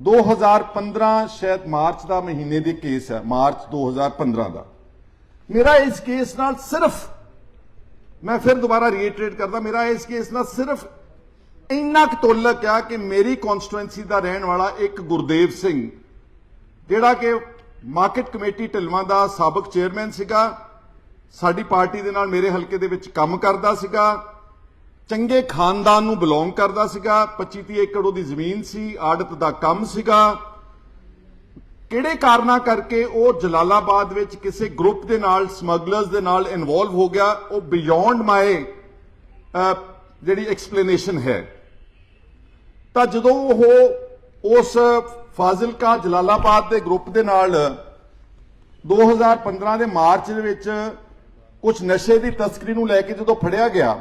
2015 ਸ਼ਾਇਦ ਮਾਰਚ ਦਾ ਮਹੀਨੇ ਦੇ ਕੇਸ ਹੈ, ਮਾਰਚ 2015 ਦਾ। ਮੇਰਾ ਇਸ ਕੇਸ ਨਾਲ ਸਿਰਫ, ਮੈਂ ਫਿਰ ਦੁਬਾਰਾ ਰੀਇਟਰੇਟ ਕਰਦਾ, ਮੇਰਾ ਇਸ ਕੇਸ ਨਾਲ ਸਿਰਫ ਇੰਨਾ ਕੁ ਤੁਲਕ ਆ ਕਿ ਮੇਰੀ ਕਨਸਟੀਟੂਐਂਸੀ ਦਾ ਰਹਿਣ ਵਾਲਾ ਇੱਕ ਗੁਰਦੇਵ ਸਿੰਘ, ਜਿਹੜਾ ਕਿ ਮਾਰਕੀਟ ਕਮੇਟੀ ਢਿਲਵਾਂ ਦਾ ਸਾਬਕ ਚੇਅਰਮੈਨ ਸੀਗਾ, ਸਾਡੀ ਪਾਰਟੀ ਦੇ ਨਾਲ ਮੇਰੇ ਹਲਕੇ ਦੇ ਵਿੱਚ ਕੰਮ ਕਰਦਾ ਸੀਗਾ ਚੰਗੇ ਖਾਨਦਾਨ ਨੂੰ ਬਿਲੋਂਗ ਕਰਦਾ ਸੀਗਾ 25 30 ਏਕੜ ਉਹਦੀ ਜ਼ਮੀਨ ਸੀ, ਆੜਤ ਦਾ ਕੰਮ ਸੀਗਾ। ਕਿਹੜੇ ਕਾਰਨਾਂ ਕਰਕੇ ਉਹ ਜਲਾਲਾਬਾਦ ਵਿੱਚ ਕਿਸੇ ਗਰੁੱਪ ਦੇ ਨਾਲ, ਸਮਗਲਰਸ ਦੇ ਨਾਲ ਇਨਵੋਲਵ ਹੋ ਗਿਆ, ਉਹ ਬਿਯੋਂਡ ਮਾਈ ਜਿਹੜੀ ਐਕਸਪਲੇਨੇਸ਼ਨ ਹੈ। ਤਾਂ ਜਦੋਂ ਉਹ ਉਸ ਫਾਜ਼ਿਲਕਾ ਜਲਾਲਾਬਾਦ ਦੇ ਗਰੁੱਪ ਦੇ ਨਾਲ 2015 ਦੇ ਮਾਰਚ ਦੇ ਵਿੱਚ ਕੁਝ ਨਸ਼ੇ ਦੀ ਤਸਕਰੀ ਨੂੰ ਲੈ ਕੇ ਜਦੋਂ ਫੜਿਆ ਗਿਆ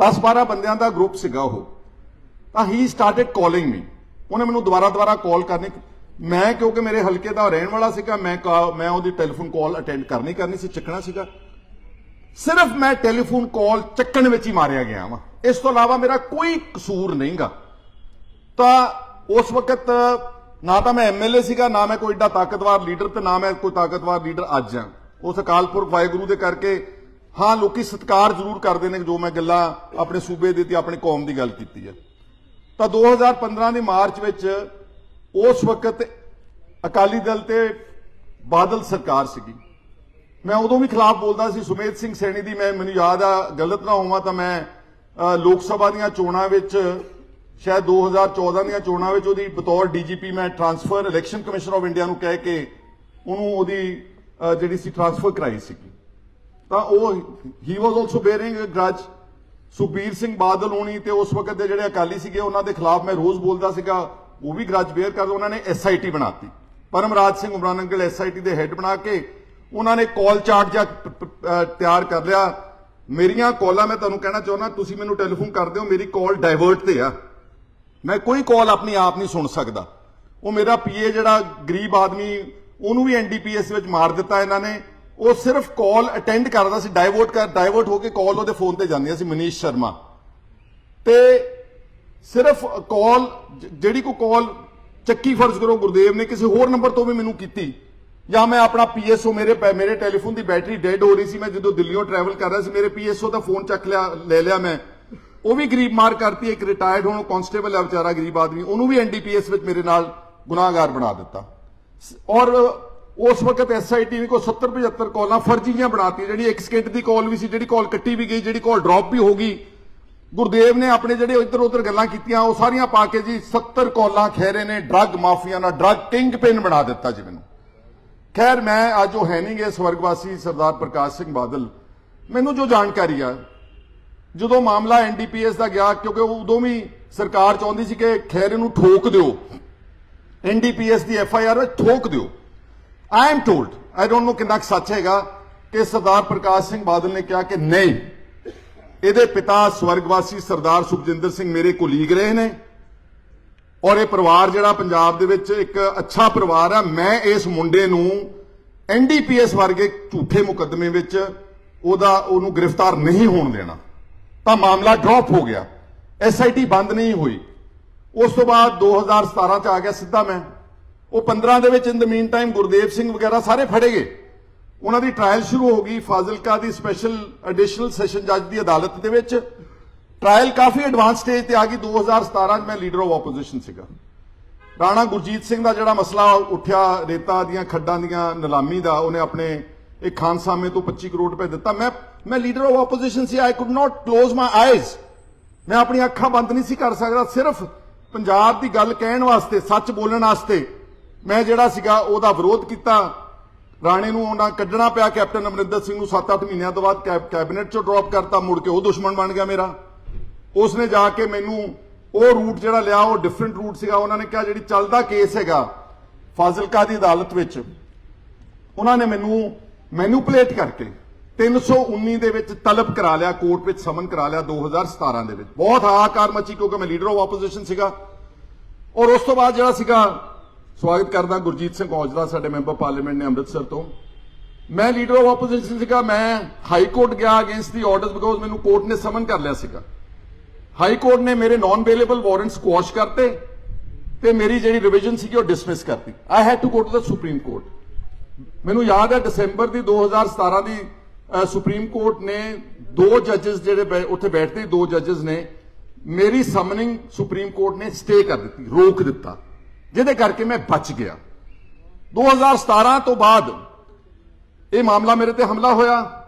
10-12 ਬੰਦਿਆਂ ਦਾ ਗਰੁੱਪ ਸੀਗਾ ਉਹ। ਤਾਂ ਹੀ ਸਟਾਰਟਡ ਕਾਲਿੰਗ ਮੀ ਉਹਨੇ ਮੈਨੂੰ ਦੁਬਾਰਾ ਦੁਬਾਰਾ ਕਾਲ ਕਰਨੀ। ਮੈਂ ਕਿਉਂਕਿ ਮੇਰੇ ਹਲਕੇ ਦਾ ਰਹਿਣ ਵਾਲਾ ਸੀਗਾ, ਮੈਂ ਕਾ- ਮੈਂ ਉਹਦੀ ਟੈਲੀਫੋਨ ਕਾਲ ਅਟੈਂਡ ਕਰਨੀ ਕਰਨੀ ਸੀ, ਚੱਕਣਾ ਸੀਗਾ। ਸਿਰਫ ਮੈਂ ਟੈਲੀਫੋਨ ਕਾਲ ਚੱਕਣ ਵਿੱਚ ਹੀ ਮਾਰਿਆ ਗਿਆ ਵਾਂ। ਇਸ ਤੋਂ ਇਲਾਵਾ ਮੇਰਾ ਕੋਈ ਕਸੂਰ ਨਹੀਂਗਾ। ਤਾਂ ਉਸ ਵਕਤ ਨਾ ਤਾਂ ਮੈਂ ਐਮਐਲਏ ਸੀਗਾ, ਨਾ ਮੈਂ ਕੋਈ ਏਡਾ ਤਾਕਤਵਰ ਲੀਡਰ ਤੇ ਨਾ ਮੈਂ ਕੋਈ ਤਾਕਤਵਰ ਲੀਡਰ ਅੱਜ ਆ। ਉਸ ਅਕਾਲ ਪੁਰਖ ਵਾਹਿਗੁਰੂ ਦੇ ਕਰਕੇ ਹਾਂ, ਲੋਕੀ ਸਤਿਕਾਰ ਜ਼ਰੂਰ ਕਰਦੇ ਨੇ ਜੋ ਮੈਂ ਗੱਲਾਂ ਆਪਣੇ ਸੂਬੇ ਦੇ ਤੇ ਆਪਣੇ ਕੌਮ ਦੀ ਗੱਲ ਕੀਤੀ ਹੈ। ਤਾਂ 2015 ਦੀ ਮਾਰਚ ਵਿੱਚ ਉਸ ਵਕਤ ਅਕਾਲੀ ਦਲ ਤੇ ਬਾਦਲ ਸਰਕਾਰ ਸੀਗੀ। ਮੈਂ ਉਦੋਂ ਵੀ ਖਿਲਾਫ ਬੋਲਦਾ ਸੀ, ਸੁਮੇਧ ਸਿੰਘ ਸੈਣੀ ਦੀ, ਮੈਂ ਮੈਨੂੰ ਯਾਦ ਆ, ਗਲਤ ਨਾ ਹੋਵਾਂ ਤਾਂ ਮੈਂ ਲੋਕ ਸਭਾ ਦੀਆਂ ਚੋਣਾਂ ਵਿੱਚ, ਸ਼ਾਇਦ 2014 ਦੀਆਂ ਚੋਣਾਂ ਵਿੱਚ ਉਹਦੀ ਬਤੌਰ ਡੀਜੀਪੀ ਮੈਂ transfer, election commission of India ਨੂੰ ਕਹਿ ਕੇ ਉਹਨੂੰ ਉਹਦੀ ਜਿਹੜੀ ਸੀ, ਟਰਾਂਸਫਰ ਕਰਾਈ ਸੀਗੀ। ਤਾਂ ਉਹ ਹੀ was also bearing grudge Sukhbir Singh Badal ਹੋਣੀ ਤੇ ਉਸ ਵਕਤ ਦੇ ਜਿਹੜੇ ਅਕਾਲੀ ਸੀਗੇ, ਉਹਨਾਂ ਦੇ ਖਿਲਾਫ ਮੈਂ ਰੋਜ਼ ਬੋਲਦਾ ਸੀਗਾ, ਉਹ ਵੀ ਗ੍ਰਜ ਬੇਅਰ ਕਰਦੇ, ਉਹਨਾਂ ਨੇ ਐਸਆਈਟੀ ਬਣਾਤੀ। ਪਰਮਰਾਜ ਸਿੰਘ ਉਮਰਾਨ ਅੰਕਲ ਐਸਆਈਟੀ ਦੇ ਹੈੱਡ ਬਣਾ ਕੇ ਉਹਨਾਂ ਨੇ ਕਾਲ ਚਾਰਟ ਜਾਂ ਤਿਆਰ ਕਰ ਲਿਆ। ਮੇਰੀਆਂ ਕਾਲਾਂ, ਮੈਂ ਤੁਹਾਨੂੰ ਕਹਿਣਾ ਚਾਹੁੰਦਾ, ਤੁਸੀਂ ਮੈਨੂੰ ਟੈਲੀਫੋਨ ਕਰਦੇ ਹੋ ਮੇਰੀ ਕਾਲ ਡਾਇਵਰਟ ਤੇ ਆ। ਮੈਂ ਕੋਈ ਕਾਲ ਆਪਣੀ ਆਪ ਨਹੀਂ ਸੁਣ ਸਕਦਾ। ਉਹ ਮੇਰਾ ਪੀਏ ਜਿਹੜਾ ਗਰੀਬ ਆਦਮੀ, ਉਹਨੂੰ ਵੀ ਐਨਡੀਪੀਐਸ ਵਿੱਚ ਮਾਰ ਦਿੱਤਾ ਇਹਨਾਂ ਨੇ। ਉਹ ਸਿਰਫ ਕਾਲ ਅਟੈਂਡ ਕਰਦਾ ਸੀ ਡਾਇਵਰਟ ਕਰ ਡਾਇਵਰਟ ਹੋ ਕੇ ਕਾਲ ਉਹਦੇ ਫੋਨ ਤੇ ਜਾਂਦੀਆਂ ਸੀ, ਮਨੀਸ਼ ਸ਼ਰਮਾ। ਤੇ ਸਿਰਫ ਕਾਲ ਜਿਹੜੀ ਕੋ ਕਾਲ ਚੱਕੀ ਫਰਜ਼ ਕਰੋ ਗੁਰਦੇਵ ਨੇ, ਕਿਸੇ ਹੋਰ ਨੰਬਰ ਤੋਂ ਵੀ ਮੈਨੂੰ ਕੀਤੀ। ਜਾਂ ਮੈਂ ਆਪਣਾ ਪੀਐਸਓ ਮੇਰੇ ਪੈ- ਮੇਰੇ ਟੈਲੀਫੋਨ ਦੀ ਬੈਟਰੀ ਡੈਡ ਹੋ ਰਹੀ ਸੀ, ਮੈਂ ਜਦੋਂ ਦਿੱਲੀੋਂ ਟਰੈਵਲ ਕਰ ਰਿਹਾ ਸੀ, ਮੇਰੇ ਪੀਐਸਓ ਦਾ ਫੋਨ ਚੱਕ ਲਿਆ, ਲੈ ਲਿਆ ਮੈਂ। ਉਹ ਵੀ ਗਰੀਬ ਮਾਰ ਕਰਤੀ, ਇੱਕ ਰਿਟਾਇਰਡ ਹੋਣ ਕਾਂਸਟੇਬਲ ਹੈ ਵਿਚਾਰਾ ਗਰੀਬ ਆਦਮੀ, ਉਹਨੂੰ ਵੀ ਐਨਡੀਪੀਐਸ ਵਿੱਚ ਮੇਰੇ ਨਾਲ ਗੁਨਾਹਗਾਰ ਬਣਾ ਦਿੱਤਾ। ਸ- ਔਰ ਉਸ ਵਕਤ ਐਸਆਈਟੀ ਨੇ ਕੋ 70 75 ਕਾਲਾਂ ਫਰਜ਼ੀਆਂ ਬਣਾਤੀ, ਜਿਹੜੀ ਇੱਕ ਸਕਿੰਟ ਦੀ ਕਾਲ ਵੀ ਸੀ, ਜਿਹੜੀ ਕਾਲ ਕੱਟੀ ਵੀ ਗਈ, ਜਿਹੜੀ ਕਾਲ ਡ੍ਰੌਪ ਵੀ ਹੋ ਗਈ। ਗੁਰਦੇਵ ਨੇ ਆਪਣੇ ਜਿਹੜੇ ਇੱਧਰ ਉੱਧਰ ਗੱਲਾਂ ਕੀਤੀਆਂ, ਉਹ ਸਾਰੀਆਂ ਪਾ ਕੇ ਜੀ 70 ਕਾਲਾਂ ਖੈਰੇ ਨੇ ਡਰੱਗ ਮਾਫੀਆ ਨਾਲ ਡਰੱਗ ਕਿੰਗ ਪਿਨ ਬਣਾ ਦਿੱਤਾ ਜੀ ਮੈਨੂੰ। ਖੈਰ, ਮੈਂ ਅੱਜ ਉਹ ਹੈ ਨਹੀਂ ਗੇ, ਸਵਰਗਵਾਸੀ ਸਰਦਾਰ ਪ੍ਰਕਾਸ਼ ਸਿੰਘ ਬਾਦਲ। ਮੈਨੂੰ ਜੋ ਜਾਣਕਾਰੀ ਆ, ਜਦੋਂ ਮਾਮਲਾ ਐਨਡੀਪੀਐਸ ਦਾ ਗਿਆ, ਕਿਉਂਕਿ ਉਦੋਂ ਵੀ ਸਰਕਾਰ ਚਾਹੁੰਦੀ ਸੀ ਕਿ ਖੈਰੇ ਨੂੰ ਠੋਕ ਦਿਓ। ਐਨਡੀਪੀਐਸ ਦੀ ਐਫਆਈਆਰ ਵਿੱਚ ਠੋਕ ਦਿਓ। I am told I don't know ਕਿੰਨਾ ਕੁ ਸੱਚ ਹੈਗਾ, ਕਿ ਸਰਦਾਰ ਪ੍ਰਕਾਸ਼ ਸਿੰਘ ਬਾਦਲ ਨੇ ਕਿਹਾ ਕਿ ਨਹੀਂ, ਇਹਦੇ ਪਿਤਾ ਸਵਰਗਵਾਸੀ ਸਰਦਾਰ ਸੁਖਜਿੰਦਰ ਸਿੰਘ ਮੇਰੇ ਕੋਲੀਗ ਰਹੇ ਨੇ, ਔਰ ਇਹ ਪਰਿਵਾਰ ਜਿਹੜਾ ਪੰਜਾਬ ਦੇ ਵਿੱਚ ਇੱਕ ਅੱਛਾ ਪਰਿਵਾਰ ਆ, ਮੈਂ ਇਸ ਮੁੰਡੇ ਨੂੰ ਐਨਡੀਪੀਐਸ ਵਰਗੇ ਝੂਠੇ ਮੁਕੱਦਮੇ ਵਿੱਚ ਉਹਦਾ, ਉਹਨੂੰ ਗ੍ਰਿਫਤਾਰ ਨਹੀਂ ਹੋਣ ਦੇਣਾ। ਤਾਂ ਮਾਮਲਾ ਡ੍ਰੌਪ ਹੋ ਗਿਆ। ਐਸਆਈਟੀ ਬੰਦ ਨਹੀਂ ਹੋਈ। ਉਸ ਤੋਂ ਬਾਅਦ 2017 ਚ ਆ ਗਿਆ ਸਿੱਧਾ ਮੈਂ। ਉਹ 15 ਦੇ ਵਿੱਚ in the meantime Gurdev Singh ਵਗੈਰਾ ਸਾਰੇ ਫੜੇ ਗਏ। ਉਹਨਾਂ ਦੀ ਟ੍ਰਾਇਲ ਸ਼ੁਰੂ ਹੋ ਗਈ ਫਾਜ਼ਿਲਕਾ ਦੀ ਸਪੈਸ਼ਲ ਐਡੀਸ਼ਨਲ ਸੈਸ਼ਨ ਜੱਜ ਦੀ ਅਦਾਲਤ ਦੇ ਵਿੱਚ। ਟ੍ਰਾਇਲ ਕਾਫੀ ਐਡਵਾਂਸ ਸਟੇਜ ਤੇ ਆ ਗਈ। 2017 ਚ ਮੈਂ ਲੀਡਰ ਆਫ ਆਪੋਜੀਸ਼ਨ ਸੀਗਾ। ਰਾਣਾ ਗੁਰਜੀਤ ਸਿੰਘ ਦਾ ਜਿਹੜਾ ਮਸਲਾ ਉੱਠਿਆ, ਰੇਤਾ ਦੀਆਂ, ਖੱਡਾਂ ਦੀਆਂ, ਨਿਲਾਮੀ ਦਾ, ਉਹਨੇ ਆਪਣੇ ਇੱਕ ਖਾਨਸਾਮੇ ਤੋਂ 25 ਕਰੋੜ ਰੁਪਏ ਦਿੱਤਾ। ਮੈਂ ਮੈਂ leader of opposition C. I could not close my eyes ਮੈਂ ਆਪਣੀਆਂ ਅੱਖਾਂ ਬੰਦ ਨਹੀਂ ਸੀ ਕਰ ਸਕਦਾ। ਸਿਰਫ ਪੰਜਾਬ ਦੀ ਗੱਲ ਕਹਿਣ ਵਾਸਤੇ, ਸੱਚ ਬੋਲਣ ਵਾਸਤੇ ਮੈਂ ਜਿਹੜਾ ਸੀਗਾ ਉਹਦਾ ਵਿਰੋਧ ਕੀਤਾ। ਰਾਣੇ ਨੂੰ ਉਹਨਾਂ ਕੱਢਣਾ ਪਿਆ, ਕੈਪਟਨ ਅਮਰਿੰਦਰ ਸਿੰਘ ਨੂੰ 7-8 ਮਹੀਨਿਆਂ ਤੋਂ ਬਾਅਦ ਕੈਬ- ਕੈਬਨਿਟ ਚੋਂ ਡ੍ਰੌਪ ਕਰਤਾ, ਮੁੜ ਕੇ ਉਹ ਦੁਸ਼ਮਣ ਬਣ ਗਿਆ ਮੇਰਾ। ਉਸਨੇ ਜਾ ਕੇ ਮੈਨੂੰ ਉਹ ਰੂਟ ਜਿਹੜਾ ਲਿਆ, ਉਹ ਡਿਫਰੈਂਟ ਰੂਟ ਸੀਗਾ। ਉਹਨਾਂ ਨੇ ਕਿਹਾ ਜਿਹੜੀ ਚੱਲਦਾ ਕੇਸ ਹੈਗਾ ਫਾਜ਼ਿਲਕਾ ਦੀ ਅਦਾਲਤ ਵਿੱਚ, ਉਹਨਾਂ ਨੇ ਮੈਨੂੰ ਮੈਨੂਪਲੇਟ ਕਰਕੇ 319 ਦੇ ਵਿੱਚ ਤਲਬ ਕਰਾ ਲਿਆ, ਕੋਰਟ ਵਿੱਚ ਸਮਨ ਕਰਾ ਲਿਆ 2017 ਦੇ ਵਿੱਚ। ਬਹੁਤ ਹਾਹਾਕਾਰ ਮਚੀ ਕਿਉਂਕਿ ਮੈਂ ਲੀਡਰ ਆਫ ਆਪੋਜੀਸ਼ਨ ਸੀਗਾ। ਔਰ ਉਸ ਤੋਂ ਬਾਅਦ ਜਿਹੜਾ ਸੀਗਾ ਸਵਾਗਤ ਕਰਦਾ ਗੁਰਜੀਤ ਸਿੰਘ ਔਜਲਾ ਸਾਡੇ ਮੈਂਬਰ ਪਾਰਲੀਮੈਂਟ ਨੇ ਅੰਮ੍ਰਿਤਸਰ ਤੋਂ। ਮੈਂ ਲੀਡਰ ਆਫ ਆਪੋਜੀਸ਼ਨ ਸੀਗਾ, ਮੈਂ ਹਾਈ ਕੋਰਟ ਗਿਆ ਅਗੇਂਸਟ ਦੀ ਆਰਡਰਸ ਬਿਕੋਜ਼ ਮੈਨੂੰ ਕੋਰਟ ਨੇ ਸਮਨ ਕਰ ਲਿਆ ਸੀਗਾ। ਹਾਈ ਕੋਰਟ ਨੇ ਮੇਰੇ ਨਾਨ ਅਵੇਲੇਬਲ ਵਾਰੰਟ ਸਕੁਆਸ਼ ਕਰਤੇ ਤੇ ਮੇਰੀ ਜਿਹੜੀ ਰਿਵੀਜ਼ਨ ਸੀਗੀ ਉਹ ਡਿਸਮਿਸ ਕਰਤੀ। I had to go to the supreme court ਮੈਨੂੰ ਯਾਦ ਹੈ ਦਸੰਬਰ ਦੀ 2017 ਦੀ ਸੁਪਰੀਮ ਕੋਰਟ ਨੇ ਦੋ ਜੱਜਸ ਜਿਹੜੇ ਉੱਥੇ ਬੈਠਦੇ ਦੋ ਜੱਜਸ ਨੇ, ਮੇਰੀ ਸਮਨਿੰਗ ਸੁਪਰੀਮ ਕੋਰਟ ਨੇ ਸਟੇ ਕਰ ਦਿੱਤੀ, ਰੋਕ ਦਿੱਤਾ। ਜਿਹਦੇ ਕਰਕੇ ਮੈਂ ਬਚ ਗਿਆ। 2017 ਤੋਂ ਬਾਅਦ ਇਹ ਮਾਮਲਾ ਮੇਰੇ ਤੇ ਹਮਲਾ ਹੋਇਆ।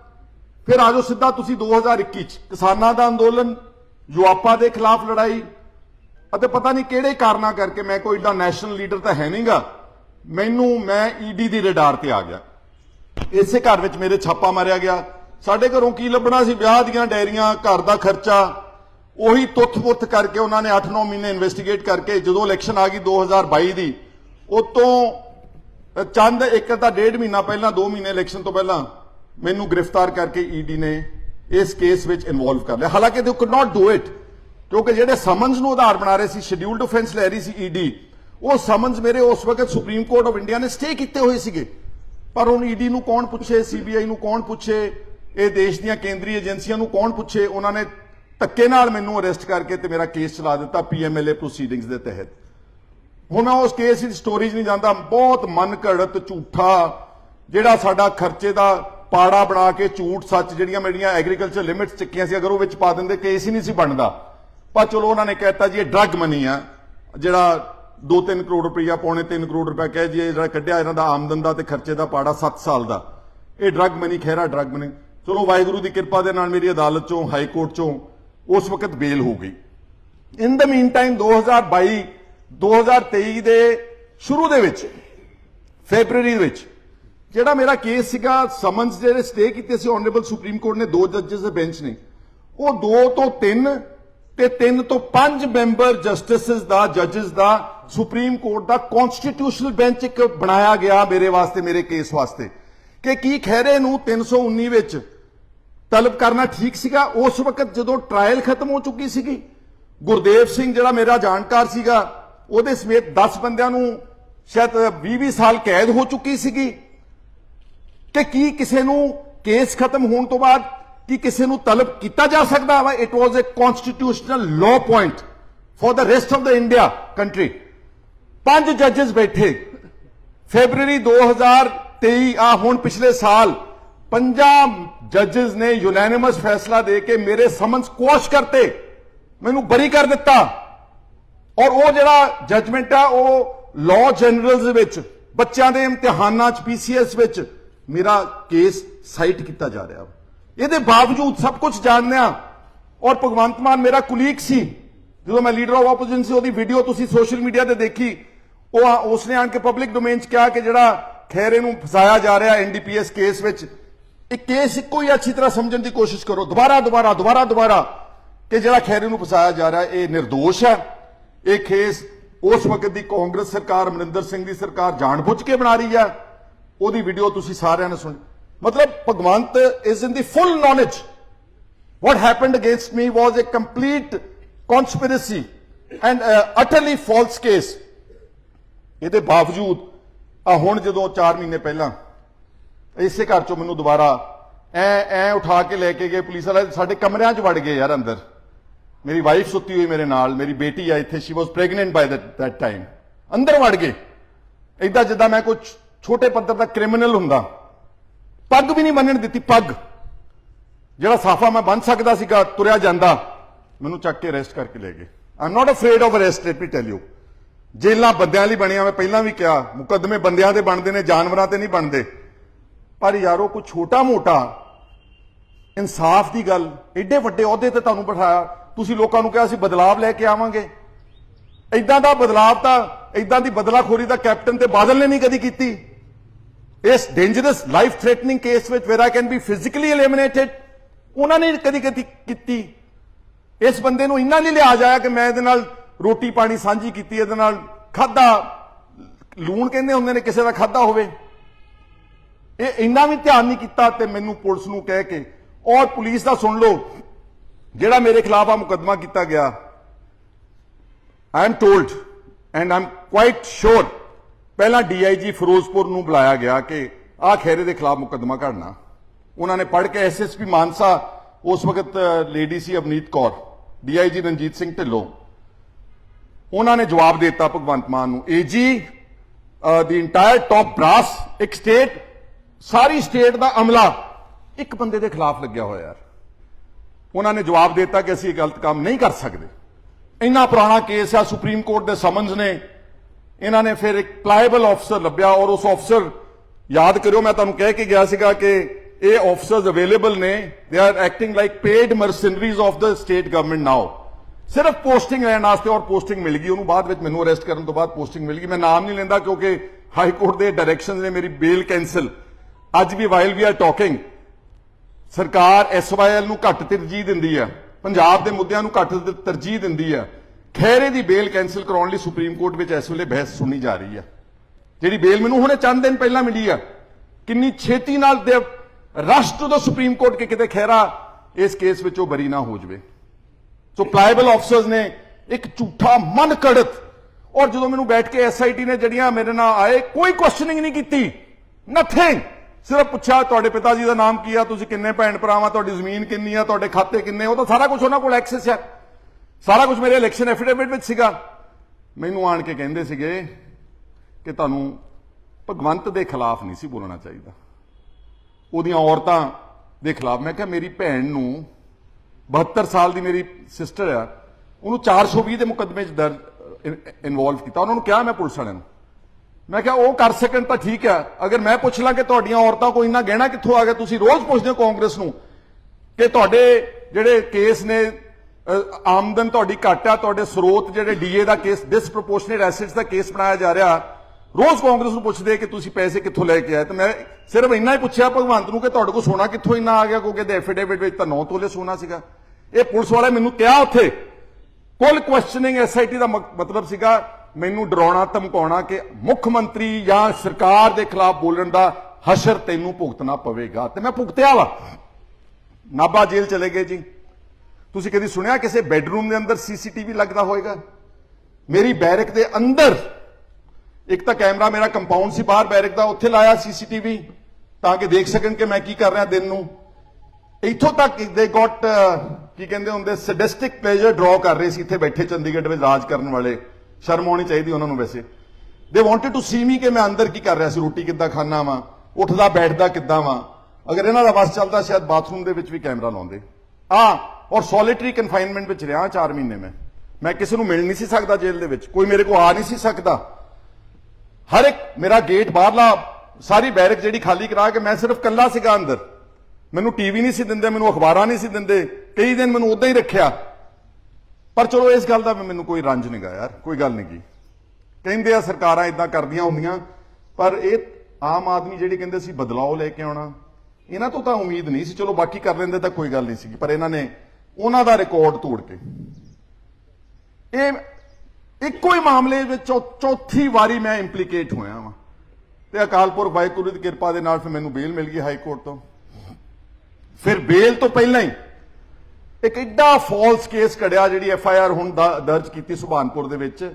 ਫਿਰ ਆਜੋ ਸਿੱਧਾ ਤੁਸੀਂ 2021 ਚ। ਕਿਸਾਨਾਂ ਦਾ ਅੰਦੋਲਨ, ਯੁਆਪਾ ਦੇ ਖਿਲਾਫ ਲੜਾਈ ਅਤੇ ਪਤਾ ਨਹੀਂ ਕਿਹੜੇ ਕਾਰਨਾਂ ਕਰਕੇ ਮੈਂ ਕੋਈ ਏਡਾ ਨੈਸ਼ਨਲ ਲੀਡਰ ਤਾਂ ਹੈ ਨਹੀਂਗਾ। ਮੈਨੂੰ, ਮੈਂ ਈਡੀ ਦੀ ਰਡਾਰ ਤੇ ਆ ਗਿਆ। ਇਸੇ ਘਰ ਵਿੱਚ ਮੇਰੇ ਛਾਪਾ ਮਾਰਿਆ ਗਿਆ। ਸਾਡੇ ਘਰੋਂ ਕੀ ਲੱਭਣਾ ਸੀ? ਵਿਆਹ ਦੀਆਂ ਡੈਰੀਆਂ, ਘਰ ਦਾ ਖਰਚਾ ਉਹੀ ਤੁੱਥ-ਪੁੱਥ ਕਰਕੇ ਉਹਨਾਂ ਨੇ 8-9 ਮਹੀਨੇ ਇਨਵੈਸਟੀਗੇਟ ਕਰਕੇ ਜਦੋਂ ਇਲੈਕਸ਼ਨ ਆ ਗਈ 2022 ਦੀ, ਉਤੋਂ ਚੰਦ ਇੱਕ ਤਾਂ ਡੇਢ ਮਹੀਨਾ ਪਹਿਲਾਂ 2 ਮਹੀਨੇ ਇਲੈਕਸ਼ਨ ਤੋਂ ਪਹਿਲਾਂ ਮੈਨੂੰ ਗ੍ਰਿਫਤਾਰ ਕਰਕੇ ਈਡੀ ਨੇ ਇਸ ਕੇਸ ਵਿੱਚ ਇਨਵੋਲਵ ਕਰ ਲਿਆ। ਹਾਲਾਂਕਿ ਦੇ ਕੁਡ ਨਾਟ ਡੂ ਇਟ ਕਿਉਂਕਿ ਜਿਹੜੇ ਸਮਨਸ ਨੂੰ ਆਧਾਰ ਬਣਾ ਰਹੇ ਸੀ ਸ਼ਡਿਊਲਡ ਆਫੈਂਸ ਲੈ ਰਹੀ ਸੀ ਈਡੀ ਉਹ ਸਮਨਸ ਮੇਰੇ ਉਸ ਵਕਤ ਸੁਪਰੀਮ ਕੋਰਟ ਆਫ ਇੰਡੀਆ ਨੇ ਸਟੇ ਕੀਤੇ ਹੋਏ ਸੀਗੇ। ਪਰ ਹੁਣ ਈਡੀ ਨੂੰ ਕੌਣ ਪੁੱਛੇ ਸੀਬੀਆਈ ਨੂੰ ਕੌਣ ਪੁੱਛੇ, ਇਹ ਦੇਸ਼ ਦੀਆਂ ਕੇਂਦਰੀ ਏਜੰਸੀਆਂ ਨੂੰ ਕੌਣ ਪੁੱਛੇ, ਉਹਨਾਂ ਨੇ ਧੱਕੇ ਨਾਲ ਮੈਨੂੰ ਅਰੈਸਟ ਕਰਕੇ ਤੇ ਮੇਰਾ ਕੇਸ ਚਲਾ ਦਿੱਤਾ ਪੀਐਮਐਲਏ ਪ੍ਰੋਸੀਡਿੰਗਸ ਦੇ ਤਹਿਤ। ਹੁਣ ਮੈਂ ਉਸ ਕੇਸ ਦੀ ਸਟੋਰੀਜ਼ ਨਹੀਂ ਜਾਂਦਾ, ਬਹੁਤ ਮਨ ਘੜਤ ਝੂਠਾ ਜਿਹੜਾ ਸਾਡਾ ਖਰਚੇ ਦਾ ਪਾੜਾ ਬਣਾ ਕੇ ਝੂਠ ਸੱਚ ਜਿਹੜੀਆਂ ਮੇਰੀਆਂ ਐਗਰੀਕਲਚਰ ਲਿਮਿਟਸ ਚੱਕੀਆਂ ਸੀ, ਅਗਰ ਉਹ ਵਿੱਚ ਪਾ ਦਿੰਦੇ ਕੇਸ ਹੀ ਨਹੀਂ ਸੀ ਬਣਦਾ। ਪਰ ਚਲੋ ਉਹਨਾਂ ਨੇ ਕਹਿਤਾ ਜੀ, ਇਹ ਡਰੱਗ ਮਨੀ ਆ, ਜਿਹੜਾ 2-3 ਕਰੋੜ ਰੁਪਈਆ ਪੌਣੇ 3 ਕਰੋੜ ਰੁਪਏ ਕਹੇ ਜੀ, ਇਹ ਜਿਹੜਾ ਕੱਢਿਆ ਇਹਨਾਂ ਦਾ ਆਮਦਨ ਦਾ ਤੇ ਖਰਚੇ ਦਾ ਪਾੜਾ 7 ਸਾਲ ਦਾ। ਇਹ drug money Khaira drug money ਚਲੋ ਵਾਹਿਗੁਰੂ ਦੀ ਕਿਰਪਾ ਦੇ ਨਾਲ ਮੇਰੀ ਅਦਾਲਤ ਚੋਂ, ਹਾਈ ਕੋਰਟ ਚੋਂ ਉਸ ਵਕਤ ਬੇਲ ਹੋ ਗਈ। ਇਨ ਦ ਮੀਨ ਟਾਈਮ 2022 2023 ਦੇ ਸ਼ੁਰੂ ਦੇ ਵਿੱਚ ਫੈਬਰੂਅਰੀ ਵਿੱਚ, ਜਿਹੜਾ ਮੇਰਾ ਕੇਸ ਸੀਗਾ ਸਮਨਸ ਜਿਹੜੇ ਸਟੇ ਕੀਤੇ ਸੀ ਆਨਰੇਬਲ ਸੁਪਰੀਮ ਕੋਰਟ ਨੇ, ਦੋ ਜੱਜਸ ਦੇ ਬੈਂਚ ਨੇ, ਉਹ ਦੋ ਤੋਂ ਤਿੰਨ ਤੇ ਤਿੰਨ ਤੋਂ ਪੰਜ ਮੈਂਬਰ ਜਸਟਿਸਸ ਦਾ ਜੱਜਸ ਦਾ ਸੁਪਰੀਮ ਕੋਰਟ ਦਾ ਕਨਸਟੀਟਿਊਸ਼ਨਲ ਬੈਂਚ ਇੱਕ ਬਣਾਇਆ ਗਿਆ ਮੇਰੇ ਵਾਸਤੇ, ਮੇਰੇ ਕੇਸ ਵਾਸਤੇ। ਕਿ ਕੀ ਖਹਿਰੇ ਨੂੰ 319 ਵਿੱਚ ਤਲਬ ਕਰਨਾ ਠੀਕ ਸੀਗਾ। ਉਸ ਵਕਤ ਜਦੋਂ ਟ੍ਰਾਇਲ ਖਤਮ ਹੋ ਚੁੱਕੀ ਸੀਗੀ, ਗੁਰਦੇਵ ਸਿੰਘ ਜਿਹੜਾ ਮੇਰਾ ਜਾਣਕਾਰ ਸੀਗਾ, ਉਹਦੇ ਸਮੇਤ 10 ਬੰਦਿਆਂ ਨੂੰ ਸ਼ਾਇਦ 20-20 ਸਾਲ ਕੈਦ ਹੋ ਚੁੱਕੀ ਸੀਗੀ। ਕਿ ਕੀ ਕਿਸੇ ਨੂੰ ਕੇਸ ਖਤਮ ਹੋਣ ਤੋਂ ਬਾਅਦ ਕੀ ਕਿਸੇ ਨੂੰ ਤਲਬ ਕੀਤਾ ਜਾ ਸਕਦਾ ਵਾ? It was a constitutional law point for the rest of the India country ਪੰਜ ਜੱਜਸ ਬੈਠੇ। ਫੈਬਰੂਅਰੀ 2023 ਆ ਹੁਣ ਪਿਛਲੇ ਸਾਲ ਪੰਜਾਂ ਜੱਜਸ ਨੇ ਯੂਨੈਨਿਮਸ ਫੈਸਲਾ ਦੇ ਕੇ ਮੇਰੇ ਸਮਨਸ ਕੋਸ਼ ਕਰਤੇ। ਮੈਨੂੰ ਬਰੀ ਕਰ ਦਿੱਤਾ। ਔਰ ਉਹ ਜਿਹੜਾ ਜੱਜਮੈਂਟ ਆ, ਉਹ ਲਾਅ ਜਨਰਲਸ ਵਿੱਚ, ਬੱਚਿਆਂ ਦੇ ਇਮਤਿਹਾਨਾਂ 'ਚ ਪੀਸੀਐਸ ਵਿੱਚ ਮੇਰਾ ਕੇਸ ਸਾਈਟ ਕੀਤਾ ਜਾ ਰਿਹਾ। ਇਹਦੇ ਬਾਵਜੂਦ ਸਭ ਕੁਝ ਜਾਣਦਿਆਂ ਔਰ ਭਗਵੰਤ ਮਾਨ ਮੇਰਾ ਕੁਲੀਗ ਸੀ। ਜਦੋਂ ਮੈਂ ਲੀਡਰ ਆਫ ਆਪੋਜੀਸ਼ਨ ਸੀ, ਉਹਦੀ ਵੀਡੀਓ ਤੁਸੀਂ ਸੋਸ਼ਲ ਮੀਡੀਆ ਤੇ ਦੇਖੀ। ਉਹ ਉਸਨੇ ਆਣ ਕੇ ਪਬਲਿਕ ਡੋਮੇਨ 'ਚ ਕਿਹਾ ਕਿ ਜਿਹੜਾ ਖੈਰੇ ਨੂੰ ਫਸਾਇਆ ਜਾ ਰਿਹਾ ਐਨਡੀਪੀਐਸ ਕੇਸ ਵਿੱਚ ਇਹ ਕੇਸ ਇੱਕੋ ਹੀ ਅੱਛੀ ਤਰ੍ਹਾਂ ਸਮਝਣ ਦੀ ਕੋਸ਼ਿਸ਼ ਕਰੋ। ਦੁਬਾਰਾ ਦੁਬਾਰਾ ਦੁਬਾਰਾ ਦੁਬਾਰਾ ਕਿ ਜਿਹੜਾ ਖੈਰੀ ਨੂੰ ਫਸਾਇਆ ਜਾ ਰਿਹਾ ਇਹ ਨਿਰਦੋਸ਼ ਹੈ। ਇਹ ਕੇਸ ਉਸ ਵਕਤ ਦੀ ਕਾਂਗਰਸ ਸਰਕਾਰ ਅਮਰਿੰਦਰ ਸਿੰਘ ਦੀ ਸਰਕਾਰ ਜਾਣਬੁੱਝ ਕੇ ਬਣਾ ਰਹੀ ਹੈ। ਉਹਦੀ ਵੀਡੀਓ ਤੁਸੀਂ ਸਾਰਿਆਂ ਨੇ ਸੁਣੀ। ਮਤਲਬ Bhagwant is in the full knowledge what happened against me was a complete conspiracy and uh, utterly false case. ਇਹਦੇ ਬਾਵਜੂਦ ਆ ਹੁਣ ਜਦੋਂ 4 ਮਹੀਨੇ ਪਹਿਲਾਂ ਇਸੇ ਘਰ ਚੋਂ ਮੈਨੂੰ ਦੁਬਾਰਾ ਐ ਐ ਉਠਾ ਕੇ ਲੈ ਕੇ ਗਏ ਪੁਲਿਸ ਵਾਲੇ। ਸਾਡੇ ਕਮਰਿਆਂ 'ਚ ਵੜ ਗਏ ਯਾਰ ਅੰਦਰ। ਮੇਰੀ ਵਾਈਫ ਸੁੱਤੀ ਹੋਈ ਮੇਰੇ ਨਾਲ, ਮੇਰੀ ਬੇਟੀ ਆ ਇੱਥੇ she was pregnant by that that time ਅੰਦਰ ਵੜ ਗਏ। ਇਦਾਂ ਜਿੱਦਾਂ ਮੈਂ ਕੋਈ ਛੋਟੇ ਪੱਧਰ ਦਾ ਕ੍ਰਿਮੀਨਲ ਹੁੰਦਾ। ਪੱਗ ਵੀ ਨਹੀਂ ਬੰਨਣ ਦਿੱਤੀ, ਪੱਗ। ਜਿਹੜਾ ਸਾਫਾ ਮੈਂ ਬੰਨ ਸਕਦਾ ਸੀਗਾ, ਤੁਰਿਆ ਜਾਂਦਾ। ਮੈਨੂੰ ਚੱਕ ਕੇ ਅਰੈਸਟ ਕਰਕੇ ਲੈ ਗਏ। I'm not afraid of arrest let me tell you ਜੇਲਾਂ ਬੰਦਿਆਂ ਲਈ ਬਣੀਆਂ, ਮੈਂ ਪਹਿਲਾਂ ਵੀ ਕਿਹਾ, ਮੁਕੱਦਮੇ ਬੰਦਿਆਂ ਦੇ ਬਣਦੇ ਨੇ, ਜਾਨਵਰਾਂ ਤੇ ਨਹੀਂ ਬਣਦੇ। ਪਰ ਯਾਰੋ ਕੋਈ ਛੋਟਾ ਮੋਟਾ ਇਨਸਾਫ ਦੀ ਗੱਲ। ਏਡੇ ਵੱਡੇ ਅਹੁਦੇ ਤੇ ਤੁਹਾਨੂੰ ਬਿਠਾਇਆ। ਤੁਸੀਂ ਲੋਕਾਂ ਨੂੰ ਕਿਹਾ ਅਸੀਂ ਬਦਲਾਵ ਲੈ ਕੇ ਆਵਾਂਗੇ। ਇਦਾਂ ਦਾ ਬਦਲਾਵ ਤਾਂ ਇਦਾਂ ਦੀ ਬਦਲਾਖੋਰੀ ਦਾ ਕੈਪਟਨ ਤੇ ਬਾਦਲ ਨੇ ਨਹੀਂ ਕਦੀ ਕੀਤੀ। ਇਸ ਡੇਂਜਰਸ ਲਾਈਫ ਥ੍ਰੈਟਨਿੰਗ ਕੇਸ ਵਿੱਚ where I can be physically eliminated ਉਹਨਾਂ ਨੇ ਕਦੀ ਕਦੀ ਕੀਤੀ। ਇਸ ਬੰਦੇ ਨੂੰ ਇੰਨਾ ਨਹੀਂ ਲਿਆ ਜਾਇਆ ਕਿ ਮੈਂ ਇਹਦੇ ਨਾਲ ਰੋਟੀ ਪਾਣੀ ਸਾਂਝੀ ਕੀਤੀ, ਇਹਦੇ ਨਾਲ ਖਾਦਾ ਲੂਣ ਕਹਿੰਦੇ ਹੁੰਦੇ ਨੇ ਕਿਸੇ ਦਾ ਖਾਦਾ ਹੋਵੇ। ਇਹ ਇੰਨਾ ਵੀ ਧਿਆਨ ਨਹੀਂ ਕੀਤਾ ਤੇ ਮੈਨੂੰ ਪੁਲਿਸ ਨੂੰ ਕਹਿ ਕੇ ਔਰ ਪੁਲਿਸ ਦਾ ਸੁਣ ਲਓ, ਜਿਹੜਾ ਮੇਰੇ ਖਿਲਾਫ ਆ ਮੁਕੱਦਮਾ ਕੀਤਾ ਗਿਆ। I am told and I am quite sure ਪਹਿਲਾਂ ਡੀਆਈਜੀ ਫਿਰੋਜ਼ਪੁਰ ਨੂੰ ਬੁਲਾਇਆ ਗਿਆ ਕਿ ਆਹ ਖੈਰੇ ਦੇ ਖਿਲਾਫ ਮੁਕੱਦਮਾ ਕਰਨਾ। ਉਹਨਾਂ ਨੇ ਪੜ੍ਹ ਕੇ ਐਸਐਸਪੀ ਮਾਨਸਾ, ਉਸ ਵਕਤ ਲੇਡੀ ਸੀ ਅਵਨੀਤ ਕੌਰ ਡੀਆਈਜੀ ਰਣਜੀਤ ਸਿੰਘ ਢਿੱਲੋਂ। ਉਹਨਾਂ ਨੇ ਜਵਾਬ ਦਿੱਤਾ ਭਗਵੰਤ ਮਾਨ ਨੂੰ ਏਜੀ ਦੀ ਇੰਟਾਇਰ ਟੌਪ ਬ੍ਰਾਸ ਇੱਕ ਸਟੇਟ ਸਾਰੀ ਸਟੇਟ ਦਾ ਅਮਲਾ ਇੱਕ ਬੰਦੇ ਦੇ ਖਿਲਾਫ ਲੱਗਿਆ ਹੋਇਆ ਯਾਰ। ਉਹਨਾਂ ਨੇ ਜਵਾਬ ਦਿੱਤਾ ਕਿ ਅਸੀਂ ਇਹ ਗਲਤ ਕੰਮ ਨਹੀਂ ਕਰ ਸਕਦੇ। ਇੰਨਾ ਪੁਰਾਣਾ ਕੇਸ ਆ, ਸੁਪਰੀਮ ਕੋਰਟ ਦੇ ਸਮਨਸ ਨੇ। ਇਹਨਾਂ ਨੇ ਫਿਰ ਇੱਕ ਪਲਾਈਬਲ ਆਫਸਰ ਲੱਭਿਆ ਔਰ ਉਸ ਆਫਸਰ ਯਾਦ ਕਰਿਓ, ਮੈਂ ਤੁਹਾਨੂੰ ਕਹਿ ਕੇ ਗਿਆ ਸੀਗਾ ਕਿ ਇਹ ਆਫਸਰਸ ਅਵੇਲੇਬਲ ਨੇ। They are acting like paid mercenaries of the state government now ਸਿਰਫ ਪੋਸਟਿੰਗ ਲੈਣ ਵਾਸਤੇ ਔਰ ਪੋਸਟਿੰਗ ਮਿਲ ਗਈ। ਉਹਨੂੰ ਬਾਅਦ ਵਿੱਚ ਮੈਨੂੰ ਅਰੈਸਟ ਕਰਨ ਤੋਂ ਬਾਅਦ ਪੋਸਟਿੰਗ ਮਿਲ ਗਈ। ਮੈਂ ਨਾਮ ਨਹੀਂ ਲੈਂਦਾ ਕਿਉਂਕਿ ਹਾਈ ਕੋਰਟ ਦੇ ਡਾਇਰੈਕਸ਼ਨਸ ਨੇ ਮੇਰੀ ਬੇਲ ਕੈਨਸਲ ਅੱਜ ਵੀ ਵਾਈਲ ਵੀ ਆਰ ਟਾਕਿੰਗ ਸਰਕਾਰ ਐਸਵਾਈਐਲ ਨੂੰ ਘੱਟ ਤਰਜੀਹ ਦਿੰਦੀ ਹੈ ਪੰਜਾਬ ਦੇ ਮੁੱਦਿਆਂ ਨੂੰ ਘੱਟ ਤਰਜੀਹ ਦਿੰਦੀ ਹੈ ਖੈਰੇ ਦੀ ਬੇਲ ਕੈਨਸਲ ਕਰਾਉਣ ਲਈ ਸੁਪਰੀਮ ਕੋਰਟ ਵਿੱਚ ਇਸ ਵੇਲੇ ਬਹਿਸ ਸੁਣੀ ਜਾ ਰਹੀ ਹੈ ਜਿਹੜੀ ਬੇਲ ਮੈਨੂੰ ਹੁਣੇ ਚੰਦ ਦਿਨ ਪਹਿਲਾਂ ਮਿਲੀ ਆ। ਕਿੰਨੀ ਛੇਤੀ ਨਾਲ ਦੇ ਰਸ਼ ਦਾ ਸੁਪਰੀਮ ਕੋਰਟ ਕਿ ਕਿਤੇ ਖੈਰਾ ਇਸ ਕੇਸ ਵਿੱਚ ਉਹ ਬਰੀ ਨਾ ਹੋ ਜਵੇ। ਸੋ ਪਲਾਈਬਲ ਆਫਸਰਸ ਨੇ ਇੱਕ ਝੂਠਾ ਮਨ ਕੜਤ ਔਰ ਜਦੋਂ ਮੈਨੂੰ ਬੈਠ ਕੇ ਐਸਆਈਟੀ ਨੇ ਜਿਹੜੀਆਂ ਮੇਰੇ ਨਾਲ ਆਏ, ਕੋਈ ਕੁਐਸਚਨਿੰਗ ਨਹੀਂ ਕੀਤੀ। ਨਥਿੰਗ ਸਿਰਫ ਪੁੱਛਿਆ ਤੁਹਾਡੇ ਪਿਤਾ ਜੀ ਦਾ ਨਾਮ ਕੀ ਆ, ਤੁਸੀਂ ਕਿੰਨੇ ਭੈਣ ਭਰਾਵਾਂ, ਤੁਹਾਡੀ ਜ਼ਮੀਨ ਕਿੰਨੀ ਆ, ਤੁਹਾਡੇ ਖਾਤੇ ਕਿੰਨੇ ਉਹ ਤਾਂ ਸਾਰਾ ਕੁਝ ਉਹਨਾਂ ਕੋਲ ਐਕਸੈਸ ਆ। ਸਾਰਾ ਕੁਝ ਮੇਰੇ ਇਲੈਕਸ਼ਨ ਐਫੀਡੇਵਿਟ ਵਿੱਚ ਸੀਗਾ। ਮੈਨੂੰ ਆਣ ਕੇ ਕਹਿੰਦੇ ਸੀਗੇ ਕਿ ਤੁਹਾਨੂੰ ਭਗਵੰਤ ਦੇ ਖਿਲਾਫ ਨਹੀਂ ਸੀ ਬੋਲਣਾ ਚਾਹੀਦਾ। ਉਹਦੀਆਂ ਔਰਤਾਂ ਦੇ ਖਿਲਾਫ, ਮੈਂ ਕਿਹਾ ਮੇਰੀ ਭੈਣ ਨੂੰ 72 ਸਾਲ ਦੀ ਮੇਰੀ ਸਿਸਟਰ ਆ, ਉਹਨੂੰ 420 ਦੇ ਮੁਕੱਦਮੇ 'ਚ ਦਰਜ ਇਨਵੋਲਵ ਕੀਤਾ। ਉਹਨਾਂ ਨੂੰ ਕਿਹਾ ਮੈਂ ਪੁਲਿਸ ਵਾਲਿਆਂ ਨੂੰ। ਮੈਂ ਕਿਹਾ, ਉਹ ਕਰ ਸਕਣ ਤਾਂ ਠੀਕ ਆ ਅਗਰ ਮੈਂ ਪੁੱਛ ਲਾਂ ਕਿ ਤੁਹਾਡੀਆਂ ਔਰਤਾਂ ਕੋਈ ਇੰਨਾ ਗਹਿਣਾ ਕਿੱਥੋਂ ਆ ਗਿਆ, ਤੁਸੀਂ ਰੋਜ਼ ਪੁੱਛਦੇ ਹੋ ਕਾਂਗਰਸ ਨੂੰ ਕਿ ਤੁਹਾਡੇ ਜਿਹੜੇ ਕੇਸ ਨੇ ਆਮਦਨ ਤੁਹਾਡੀ ਘੱਟ ਆ, ਤੁਹਾਡੇ ਸਰੋਤ ਜਿਹੜੇ ਡੀਏ ਦਾ ਕੇਸ ਡਿਸਪ੍ਰੋਪੋਰਸ਼ਨੇਟ ਐਸੈਟਸ ਦਾ ਕੇਸ ਬਣਾਇਆ ਜਾ ਰਿਹਾ, ਰੋਜ਼ ਕਾਂਗਰਸ ਨੂੰ ਪੁੱਛਦੇ ਕਿ ਤੁਸੀਂ ਪੈਸੇ ਕਿੱਥੋਂ ਲੈ ਕੇ ਆਏ? ਤੇ ਮੈਂ ਸਿਰਫ ਇੰਨਾ ਹੀ ਪੁੱਛਿਆ ਭਗਵੰਤ ਨੂੰ ਕਿ ਤੁਹਾਡੇ ਕੋਲ ਸੋਨਾ ਕਿੱਥੋਂ ਇੰਨਾ ਆ ਗਿਆ, ਕਿਉਂਕਿ ਦੇ ਐਫੀਡੇਵਿਟ ਵਿੱਚ ਤਾਂ 9 ਤੋਲੇ ਸੋਨਾ ਸੀਗਾ। ਇਹ ਪੁਲਿਸ ਵਾਲੇ ਮੈਨੂੰ ਕਿਹਾ ਉੱਥੇ, ਕੁੱਲ ਕੁਐਸਚਨਿੰਗ ਐਸਆਈਟੀ ਦਾ ਮਕ- ਮਤਲਬ ਸੀਗਾ ਮੈਨੂੰ ਡਰਾਉਣਾ, ਧਮਕਾਉਣਾ ਕਿ ਮੁੱਖ ਮੰਤਰੀ ਜਾਂ ਸਰਕਾਰ ਦੇ ਖਿਲਾਫ ਬੋਲਣ ਦਾ ਹਸ਼ਰ ਤੈਨੂੰ ਭੁਗਤਣਾ ਪਵੇਗਾ। ਤੇ ਮੈਂ ਭੁਗਤਿਆ ਵਾ। ਨਾਭਾ ਜੇਲ੍ਹ ਚਲੇ ਗਏ ਜੀ। ਤੁਸੀਂ ਕਦੀ ਸੁਣਿਆ ਕਿਸੇ ਬੈੱਡਰੂਮ ਦੇ ਅੰਦਰ ਸੀਸੀਟੀਵੀ ਲੱਗਦਾ ਹੋਵੇਗਾ ਮੇਰੀ ਬੈਰਕ ਦੇ ਅੰਦਰ। ਇੱਕ ਤਾਂ ਕੈਮਰਾ ਮੇਰਾ ਕੰਪਾਊਂਡ ਸੀ, ਬਾਹਰ ਬੈਰਕ ਦਾ, ਉੱਥੇ ਲਾਇਆ ਸੀਸੀਟੀਵੀ, ਤਾਂ ਕਿ ਦੇਖ ਸਕਣ ਕਿ ਮੈਂ ਕੀ ਕਰ ਰਿਹਾ ਦਿਨ ਨੂੰ। ਇੱਥੋਂ ਤੱਕ ਦੇ ਗਾਟ ਕੀ ਕਹਿੰਦੇ ਹੁੰਦੇ ਸੈਡਿਸਟਿਕ ਪਲੇਜਰ ਡਰਾ ਕਰ ਰਹੇ ਸੀ, ਇੱਥੇ ਬੈਠੇ ਚੰਡੀਗੜ੍ਹ ਵਿੱਚ ਰਾਜ ਕਰਨ ਵਾਲੇ। ਸ਼ਰਮ ਆਉਣੀ ਚਾਹੀਦੀ ਉਹਨਾਂ ਨੂੰ ਵੈਸੇ। ਦੇ ਵਾਂਟਡ ਟੂ ਸੀ ਮੀ ਕਿ ਮੈਂ ਅੰਦਰ ਕੀ ਕਰ ਰਿਹਾ ਸੀ, ਰੋਟੀ ਕਿੱਦਾਂ ਖਾਣਾ ਵਾਂ, ਉੱਠਦਾ, ਬੈਠਦਾ ਕਿੱਦਾਂ ਵਾਂ। ਅਗਰ ਇਹਨਾਂ ਦਾ ਵਸ ਚੱਲਦਾ, ਸ਼ਾਇਦ ਬਾਥਰੂਮ ਦੇ ਵਿੱਚ ਵੀ ਕੈਮਰਾ ਲਾਉਂਦੇ। ਆ ਔਰ ਸੋਲਿਟਰੀ ਕਨਫਾਈਨਮੈਂਟ ਵਿੱਚ ਰਿਹਾ 4 ਮਹੀਨੇ ਮੈਂ। ਮੈਂ ਕਿਸੇ ਨੂੰ ਮਿਲ ਨਹੀਂ ਸੀ ਸਕਦਾ ਜੇਲ੍ਹ ਦੇ ਵਿੱਚ। ਕੋਈ ਮੇਰੇ ਕੋਲ ਆ ਨਹੀਂ ਸੀ ਸਕਦਾ। ਹਰ ਇੱਕ, ਮੇਰਾ ਗੇਟ ਬਾਹਰਲਾ, ਸਾਰੀ ਬੈਰਕ ਜਿਹੜੀ ਖਾਲੀ ਕਰਾ ਕੇ ਮੈਂ ਸਿਰਫ ਕੱਲਾ ਸੀਗਾ ਅੰਦਰ। ਮੈਨੂੰ ਟੀਵੀ ਨਹੀਂ ਸੀ ਦਿੰਦੇ, ਮੈਨੂੰ ਅਖਬਾਰਾਂ ਨਹੀਂ ਸੀ ਦਿੰਦੇ। ਕਈ ਦਿਨ ਮੈਨੂੰ ਉਦਾਂ ਹੀ ਰੱਖਿਆ। ਪਰ ਚਲੋ ਇਸ ਗੱਲ ਦਾ ਵੀ ਮੈਨੂੰ ਕੋਈ ਰੰਜ ਨਹੀਂਗਾ ਯਾਰ, ਕੋਈ ਗੱਲ ਨਹੀਂ ਗੀ। ਕਹਿੰਦੇ ਆ ਸਰਕਾਰਾਂ ਇਦਾਂ ਕਰਦੀਆਂ ਹੁੰਦੀਆਂ, ਪਰ ਇਹ ਆਮ ਆਦਮੀ ਜਿਹੜੇ ਕਹਿੰਦੇ ਸੀ ਬਦਲਾਅ ਲੈ ਕੇ ਆਉਣਾ, ਇਹਨਾਂ ਤੋਂ ਤਾਂ ਉਮੀਦ ਨਹੀਂ ਸੀ। ਚਲੋ ਬਾਕੀ ਕਰ ਲੈਂਦੇ ਤਾਂ ਕੋਈ ਗੱਲ ਨਹੀਂ ਸੀਗੀ, ਪਰ ਇਹਨਾਂ ਨੇ ਉਹਨਾਂ ਦਾ ਰਿਕਾਰਡ ਤੋੜ ਕੇ। ਇਹ ਇੱਕੋ ਹੀ ਮਾਮਲੇ ਵਿੱਚ ਚੌਥੀ ਵਾਰੀ ਮੈਂ ਇੰਪਲੀਕੇਟ ਹੋਇਆ ਵਾਂ। ਤੇ ਅਕਾਲਪੁਰ ਵਾਹਿਗੁਰੂ ਦੀ ਕਿਰਪਾ ਦੇ ਨਾਲ ਫਿਰ ਮੈਨੂੰ ਬੇਲ ਮਿਲ ਗਈ ਹਾਈ ਕੋਰਟ ਤੋਂ। ਫਿਰ ਬੇਲ ਤੋਂ ਪਹਿਲਾਂ ਹੀ ਇੱਕ ਐਡਾ ਫਾਲਸ ਕੇਸ ਕੜਿਆ ਜਿਹੜੀ ਐਫ ਆਈ ਆਰ ਹੁਣ ਦ- ਦਰਜ ਕੀਤੀ ਸੁਭਾਨਪੁਰ ਦੇ ਵਿੱਚ,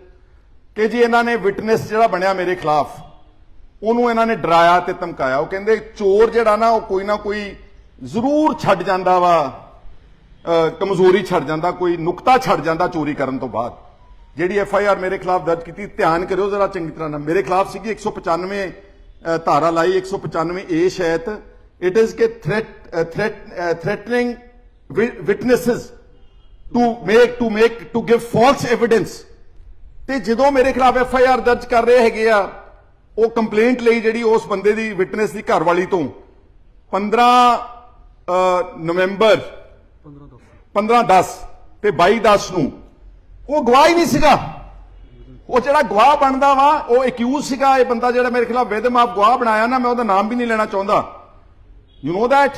ਕਿ ਜੀ ਇਹਨਾਂ ਨੇ ਵਿਟਨੈਸ ਜਿਹੜਾ ਬਣਿਆ ਮੇਰੇ ਖਿਲਾਫ, ਉਹਨੂੰ ਇਹਨਾਂ ਨੇ ਡਰਾਇਆ ਤੇ ਧਮਕਾਇਆ। ਉਹ ਕਹਿੰਦੇ ਚੋਰ ਜਿਹੜਾ ਨਾ, ਉਹ ਕੋਈ ਨਾ ਕੋਈ ਜ਼ਰੂਰ ਛੱਡ ਜਾਂਦਾ ਵਾ ਕਮਜ਼ੋਰੀ ਛੱਡ ਜਾਂਦਾ, ਕੋਈ ਨੁਕਤਾ ਛੱਡ ਜਾਂਦਾ ਚੋਰੀ ਕਰਨ ਤੋਂ ਬਾਅਦ। ਜਿਹੜੀ ਐਫ ਆਈ ਆਰ ਮੇਰੇ ਖਿਲਾਫ ਦਰਜ ਕੀਤੀ, ਧਿਆਨ ਕਰਿਓ ਜ਼ਰਾ ਚੰਗੀ ਤਰ੍ਹਾਂ ਨਾਲ। ਮੇਰੇ ਖਿਲਾਫ ਸੀਗੀ 195 ਅਹ ਧਾਰਾ ਲਾਈ 195 ਏ ਸ਼ਾਇਦ ਇਟ ਇਜ਼ ਕਿ threat threat threatening witnesses to make to make to give false evidence ਤੇ ਜਦੋਂ ਮੇਰੇ ਖਿਲਾਫ ਐਫ ਆਈ ਆਰ ਦਰਜ ਕਰ ਰਹੇ ਹੈਗੇ ਆ ਉਹ ਕੰਪਲੇਂਟ ਲਈ ਜਿਹੜੀ ਉਸ ਬੰਦੇ ਦੀ ਵਿਟਨੈਸ ਦੀ ਘਰ ਵਾਲੀ ਤੋਂ 15 ਅਹ, ਨਵੰਬਰ 15 10 ਤੇ 22 10 ਨੂੰ ਉਹ ਗਵਾਹ ਹੀ ਨਹੀਂ ਸੀਗਾ। ਉਹ ਜਿਹੜਾ ਗਵਾਹ ਬਣਦਾ ਵਾ ਉਹ ਐਕਿਊਜ਼ ਸੀਗਾ। ਇਹ ਬੰਦਾ ਜਿਹੜਾ ਮੇਰੇ ਖਿਲਾਫ ਵੇਦਮ ਆਪ ਗਵਾਹ ਬਣਾਇਆ ਨਾ ਮੈਂ ਉਹਦਾ ਨਾਮ ਵੀ ਨਹੀਂ ਲੈਣਾ ਚਾਹੁੰਦਾ। ਯੂ نو ਦੈਟ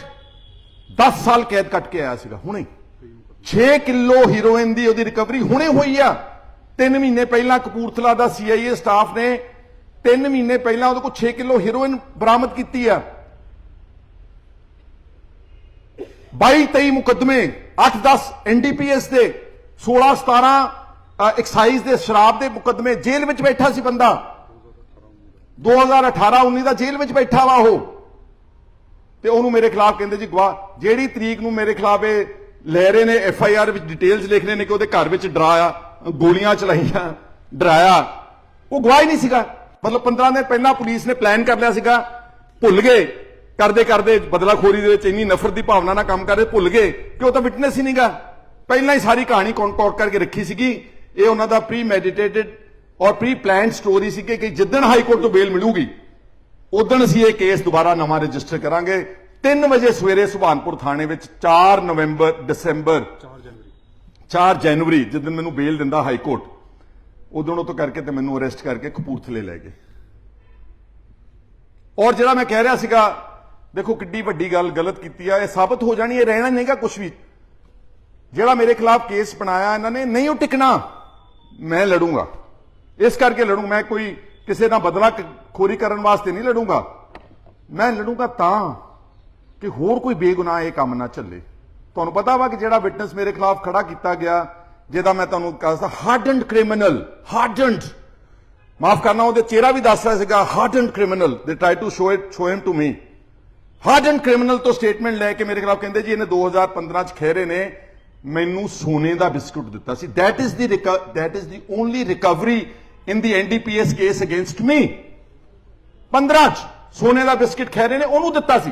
10 ਸਾਲ ਕੈਦ ਕੱਟ ਕੇ ਆਇਆ ਸੀਗਾ ਹੁਣੇ 6 ਕਿਲੋ ਹੀਰੋਇਨ ਦੀ ਉਹਦੀ ਰਿਕਵਰੀ ਹੁਣੇ ਹੋਈ ਆ 3 ਮਹੀਨੇ ਪਹਿਲਾਂ ਕਪੂਰਥਲਾ ਦਾ ਸੀਆਈਏ ਸਟਾਫ ਨੇ 3 ਮਹੀਨੇ ਪਹਿਲਾਂ ਉਹਦੇ ਕੋਲ 6 ਕਿਲੋ ਹੀਰੋਇਨ ਬਰਾਮਦ ਕੀਤੀ ਆ 22 23 ਮੁਕੱਦਮੇ 8 10 ਐਨਡੀਪੀਐਸ ਦੇ 16 17 ਐਕਸਾਈਜ਼ ਦੇ ਸ਼ਰਾਬ ਦੇ ਮੁਕੱਦਮੇ ਜੇਲ੍ਹ ਵਿੱਚ ਬੈਠਾ ਸੀ ਬੰਦਾ 2018 19 ਦਾ ਜੇਲ੍ਹ ਵਿੱਚ ਬੈਠਾ ਵਾ ਉਹ ਤੇ ਉਹਨੂੰ ਮੇਰੇ ਖਿਲਾਫ ਕਹਿੰਦੇ ਜੀ ਗਵਾਹ ਜਿਹੜੀ ਤਰੀਕ ਨੂੰ ਮੇਰੇ ਖਿਲਾਫ ਇਹ ਲੈ ਰਹੇ ਨੇ ਐਫ ਆਈ ਆਰ ਵਿੱਚ ਡਿਟੇਲਸ ਲਿਖ ਰਹੇ ਨੇ ਕਿ ਉਹਦੇ ਘਰ ਵਿੱਚ ਡਰਾਇਆ ਗੋਲੀਆਂ ਚਲਾਈਆਂ, ਡਰਾਇਆ, ਉਹ ਗਵਾਹ ਹੀ ਨਹੀਂ ਸੀਗਾ। ਮਤਲਬ 15 ਦਿਨ ਪਹਿਲਾਂ ਪੁਲਿਸ ਨੇ ਪਲਾਨ ਕਰ ਲਿਆ ਸੀਗਾ, ਭੁੱਲ ਗਏ, ਕਰਦੇ ਕਰਦੇ ਬਦਲਾਖੋਰੀ ਦੇ ਵਿੱਚ ਇੰਨੀ ਨਫ਼ਰਤ ਦੀ ਭਾਵਨਾ ਨਾਲ ਕੰਮ ਕਰਦੇ ਭੁੱਲ ਗਏ, ਕਿ ਉਹ ਤਾਂ ਵਿਟਨੈਸ ਹੀ ਨਹੀਂਗਾ। ਪਹਿਲਾਂ ਹੀ ਸਾਰੀ ਕਹਾਣੀ ਕੌਨਕੌਰ ਕਰਕੇ ਰੱਖੀ ਸੀਗੀ, ਇਹ ਉਹਨਾਂ ਦਾ ਪ੍ਰੀ ਮੈਡੀਟੇਟਡ ਔਰ ਪ੍ਰੀ ਪਲਾਨਡ ਸਟੋਰੀ ਸੀ ਕਿ ਜਿੱਦਣ ਹਾਈ ਕੋਰਟ ਤੋਂ ਬੇਲ ਮਿਲੂਗੀ ਉਦੋਂ ਅਸੀਂ ਇਹ ਕੇਸ ਦੁਬਾਰਾ ਨਵਾਂ ਰਜਿਸਟਰ ਕਰਾਂਗੇ। 3 ਵਜੇ ਸਵੇਰੇ ਸੁਭਾਨਪੁਰ ਥਾਣੇ ਵਿੱਚ 4 ਨਵੰਬਰ ਦਸੰਬਰ 4 ਜਨਵਰੀ। 4 ਜਨਵਰੀ ਜਿਸ ਦਿਨ ਮੈਨੂੰ ਬੇਲ ਦਿੰਦਾ ਹਾਈ ਕੋਰਟ। ਉਦੋਂ ਉਹ ਤੋਂ ਕਰਕੇ ਤੇ ਮੈਨੂੰ ਅਰੈਸਟ ਕਰਕੇ ਕਪੂਰਥਲੇ ਲੈ ਗਏ। ਔਰ ਜਿਹੜਾ ਮੈਂ ਕਹਿ ਰਿਹਾ ਸੀਗਾ ਦੇਖੋ ਕਿੱਡੀ ਵੱਡੀ ਗੱਲ ਗਲਤ ਕੀਤੀ ਆ ਇਹ ਸਾਬਤ ਹੋ ਜਾਣੀ ਇਹ ਰਹਿਣਾ ਨਹੀਂਗਾ ਕੁਝ ਵੀ। ਜਿਹੜਾ ਮੇਰੇ ਖਿਲਾਫ ਕੇਸ ਬਣਾਇਆ ਇਹਨਾਂ ਨੇ ਨਹੀਂ ਉਹ ਟਿਕਣਾ ਮੈਂ ਲੜੂੰਗਾ। ਇਸ ਕਰਕੇ ਲੜੂੰ ਮੈਂ ਕੋਈ ਕਿਸੇ ਨਾਲ ਬਦਲਾ ਖੋਰੀ ਕਰਨ ਵਾਸਤੇ ਨਹੀਂ ਲੜੂੰਗਾ। ਮੈਂ ਲੜੂੰਗਾ ਤਾਂ ਕਿ ਹੋਰ ਕੋਈ ਬੇਗੁਨਾਹ ਇਹ ਕੰਮ ਨਾ ਚੱਲੇ। ਤੁਹਾਨੂੰ ਪਤਾ ਵਾ ਕਿ ਜਿਹੜਾ ਵਿਟਨੈਸ ਮੇਰੇ ਖਿਲਾਫ ਖੜਾ ਕੀਤਾ ਗਿਆ, ਜਿਹਦਾ ਮੈਂ ਤੁਹਾਨੂੰ ਕਹਦਾ ਹਾਰਡਨਡ ਕ੍ਰਿਮੀਨਲ ਹਾਰਡਨਡ ਮਾਫ ਕਰਨਾ, ਉਹਦੇ ਚਿਹਰਾ ਵੀ ਦੱਸ ਰਿਹਾ ਸੀਗਾ ਹਾਰਡਨਡ ਕ੍ਰਿਮੀਨਲ ਦੇ try to show it show him to me hardened criminal ਤੋਂ ਸਟੇਟਮੈਂਟ ਲੈ ਕੇ ਮੇਰੇ ਖਿਲਾਫ ਕਹਿੰਦੇ ਜੀ, ਇਹਨੇ 2015 ਚ ਖਹਿਰੇ ਨੇ, ਮੈਨੂੰ ਸੋਨੇ ਦਾ ਬਿਸਕੁਟ ਦਿੱਤਾ ਸੀ। That is the reco- that is the only in the NDPS case against me. 15 ਚ ਸੋਨੇ ਦਾ ਬਿਸਕਟ ਖਹਿਰੇ ਨੇ ਉਹਨੂੰ ਦਿੱਤਾ ਸੀ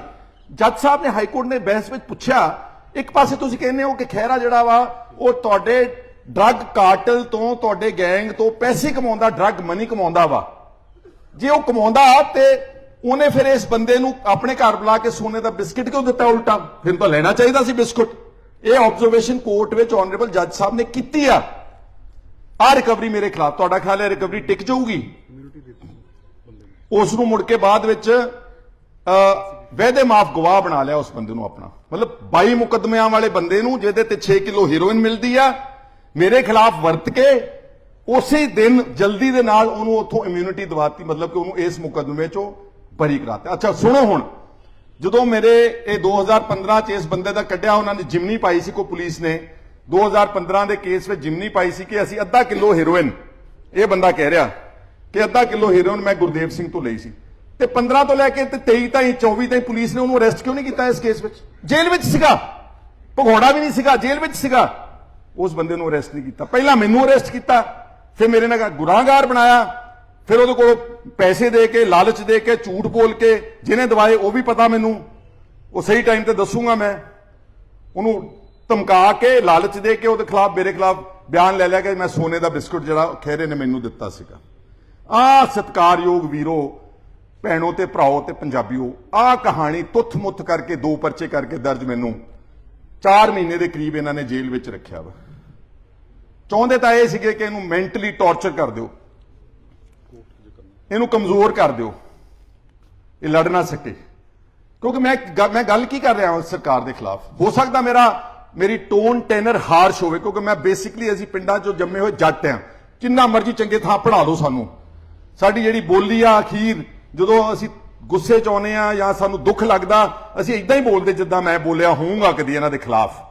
ਜੱਜ ਸਾਹਿਬ ਨੇ ਹਾਈ ਕੋਰਟ ਨੇ ਬਹਿਸ ਵਿੱਚ ਪੁੱਛਿਆ ਇੱਕ ਪਾਸੇ ਤੁਸੀਂ ਕਹਿੰਦੇ ਹੋ ਕਿ ਖਹਿਰਾ ਜਿਹੜਾ ਵਾ ਉਹ ਤੁਹਾਡੇ ਡਰੱਗ ਕਾਰਟਲ ਤੋਂ ਤੁਹਾਡੇ ਗੈਂਗ ਤੋਂ ਪੈਸੇ ਕਮਾਉਂਦਾ ਡਰੱਗ ਮਨੀ ਕਮਾਉਂਦਾ ਵਾ ਜੇ ਉਹ ਕਮਾਉਂਦਾ ਤੇ ਉਹਨੇ ਫਿਰ ਇਸ ਬੰਦੇ ਨੂੰ ਆਪਣੇ ਘਰ ਬੁਲਾ ਕੇ ਸੋਨੇ ਦਾ ਬਿਸਕਟ ਕਿਉਂ ਦਿੱਤਾ ਉਲਟਾ ਫਿਰ ਤਾਂ ਲੈਣਾ ਚਾਹੀਦਾ ਸੀ ਬਿਸਕੁਟ ਇਹ ਆਬਜ਼ਰਵੇਸ਼ਨ ਕੋਰਟ ਵਿੱਚ ਆਨਰੇਬਲ ਜੱਜ ਸਾਹਿਬ ਨੇ ਕੀਤੀ ਆ ਆ ਰਿਕਵਰੀ ਮੇਰੇ ਖਿਲਾਫ ਤੁਹਾਡਾ ਖਿਆਲ ਹੈ ਰਿਕਵਰੀ ਟਿਕ ਜਾਊਗੀ? ਉਸ ਨੂੰ। ਮੁੜ ਕੇ ਬਾਅਦ ਵਿੱਚ ਅ ਵੈਦੇ ਮਾਫ ਗਵਾਹ ਬਣਾ ਲਿਆ ਉਸ ਬੰਦੇ ਨੂੰ ਆਪਣਾ। ਮਤਲਬ 22 ਮੁਕੱਦਮਿਆਂ ਵਾਲੇ ਬੰਦੇ ਨੂੰ ਜਿਹਦੇ ਤੇ 6 ਕਿਲੋ ਹੈਰੋਇਨ ਮਿਲਦੀ ਆ ਮੇਰੇ ਖਿਲਾਫ ਵਰਤ ਕੇ ਉਸੇ ਦਿਨ ਜਲਦੀ ਦੇ ਨਾਲ ਉਹਨੂੰ ਉੱਥੋਂ ਇਮਿਊਨਿਟੀ ਦਵਾਤੀ ਮਤਲਬ ਕਿ ਉਹਨੂੰ ਇਸ ਮੁਕੱਦਮੇ ਚੋਂ ਬਰੀ ਕਰਾਤਾ। ਅੱਛਾ ਸੁਣੋ ਹੁਣ। ਜਦੋਂ ਮੇਰੇ ਇਹ 2015 ਚ ਇਸ ਬੰਦੇ ਦਾ ਕੱਢਿਆ ਉਹਨਾਂ ਨੇ ਜਿਮਨੀ ਪਾਈ ਸੀ ਕੋ ਪੁਲਿਸ ਨੇ 2015 ਦੇ ਕੇਸ ਵਿੱਚ ਜਿਮਨੀ ਪਾਈ ਸੀ ਕਿ ਅਸੀਂ ਅੱਧਾ ਕਿਲੋ ਹੈਰੋਇਨ ਇਹ ਬੰਦਾ ਕਹਿ ਰਿਹਾ ਕਿ ਅੱਧਾ ਕਿਲੋ ਹੈਰੋਇਨ ਮੈਂ ਗੁਰਦੇਵ ਸਿੰਘ ਤੋਂ ਲਈ ਸੀ। ਤੇ 15 ਤੋਂ ਲੈ ਕੇ ਤੇ 23 ਤਾਈਂ 24 ਤਾਈਂ ਪੁਲਿਸ ਨੇ ਉਹਨੂੰ ਅਰੈਸਟ ਕਿਉਂ ਨਹੀਂ ਕੀਤਾ ਇਸ ਕੇਸ ਵਿੱਚ? ਜੇਲ੍ਹ ਵਿੱਚ ਸੀਗਾ। ਭਗੌੜਾ ਵੀ ਨਹੀਂ ਸੀਗਾ, ਜੇਲ੍ਹ ਵਿੱਚ ਸੀਗਾ। ਉਸ ਬੰਦੇ ਨੂੰ ਅਰੈਸਟ ਨਹੀਂ ਕੀਤਾ। ਪਹਿਲਾਂ ਮੈਨੂੰ ਅਰੈਸਟ ਕੀਤਾ, ਫਿਰ ਮੇਰੇ ਨਾਲ ਗੁਨਾਹਗਾਰ ਬਣਾਇਆ, ਫਿਰ ਉਹਦੇ ਕੋਲ ਪੈਸੇ ਦੇ ਕੇ, ਲਾਲਚ ਦੇ ਕੇ, ਝੂਠ ਬੋਲ ਕੇ, ਜਿਹਨੇ ਦਵਾਏ ਉਹ ਵੀ ਪਤਾ ਮੈਨੂੰ। ਉਹ ਸਹੀ ਟਾਈਮ ਤੇ ਦੱਸੂਗਾ ਮੈਂ। ਉਹਨੂੰ ਧਮਕਾ ਕੇ ਲਾਲਚ ਦੇ ਕੇ ਉਹਦੇ ਖਿਲਾਫ, ਮੇਰੇ ਖਿਲਾਫ ਬਿਆਨ ਲੈ ਲਿਆ ਕਿ ਮੈਂ ਸੋਨੇ ਦਾ ਬਿਸਕੁਟ ਜਿਹੜਾ ਖਹਿਰੇ ਨੇ ਮੈਨੂੰ ਦਿੱਤਾ ਸੀਗਾ। ਆ ਸਤਕਾਰਯੋਗ ਵੀਰੋ, ਭੈਣੋ ਤੇ ਭਰਾਓ ਤੇ ਪੰਜਾਬੀਓ, ਆ ਕਹਾਣੀ ਤੁੱਥ ਮੁੱਥ ਕਰਕੇ, ਦੋ ਪਰਚੇ ਕਰਕੇ ਦਰਜ ਮੈਨੂੰ 4 ਮਹੀਨੇ ਦੇ ਕਰੀਬ ਇਹਨਾਂ ਨੇ ਜੇਲ੍ਹ ਵਿੱਚ ਰੱਖਿਆ ਵਾ। ਚਾਹੁੰਦੇ ਤਾਂ ਇਹ ਸੀਗੇ ਕਿ ਇਹਨੂੰ ਮੈਂਟਲੀ ਟੌਰਚਰ ਕਰ ਦਿਓ। ਇਹਨੂੰ ਕਮਜ਼ੋਰ ਕਰ ਦਿਓ। ਇਹ ਲੜ ਨਾ ਸਕੇ। ਕਿਉਂਕਿ ਮੈਂ ਮੈਂ ਗੱਲ ਕੀ ਕਰ ਰਿਹਾ ਹਾਂ ਸਰਕਾਰ ਦੇ ਖਿਲਾਫ? ਹੋ ਸਕਦਾ ਮੇਰਾ ਮੇਰੀ ਟੋਨ ਟੈਨਰ ਹਾਰਸ਼ ਹੋਵੇ, ਕਿਉਂਕਿ ਮੈਂ ਬੇਸਿਕਲੀ ਅਸੀਂ ਪਿੰਡਾਂ 'ਚੋਂ ਜੰਮੇ ਹੋਏ ਜੱਟ ਆ ਕਿੰਨਾ ਮਰਜ਼ੀ ਚੰਗੇ ਥਾਂ ਪੜਾ ਦਿਓ ਸਾਨੂੰ। ਸਾਡੀ ਜਿਹੜੀ ਬੋਲੀ ਆ, ਅਖੀਰ ਜਦੋਂ ਅਸੀਂ ਗੁੱਸੇ 'ਚ ਆਉਨੇ ਆ ਜਾਂ ਸਾਨੂੰ ਦੁੱਖ ਲੱਗਦਾ, ਅਸੀਂ ਇਦਾਂ ਹੀ ਬੋਲਦੇ ਜਿੱਦਾਂ ਮੈਂ ਬੋਲਿਆ ਹੋਊਂਗਾ ਕਦੀ ਇਹਨਾਂ ਦੇ ਖਿਲਾਫ।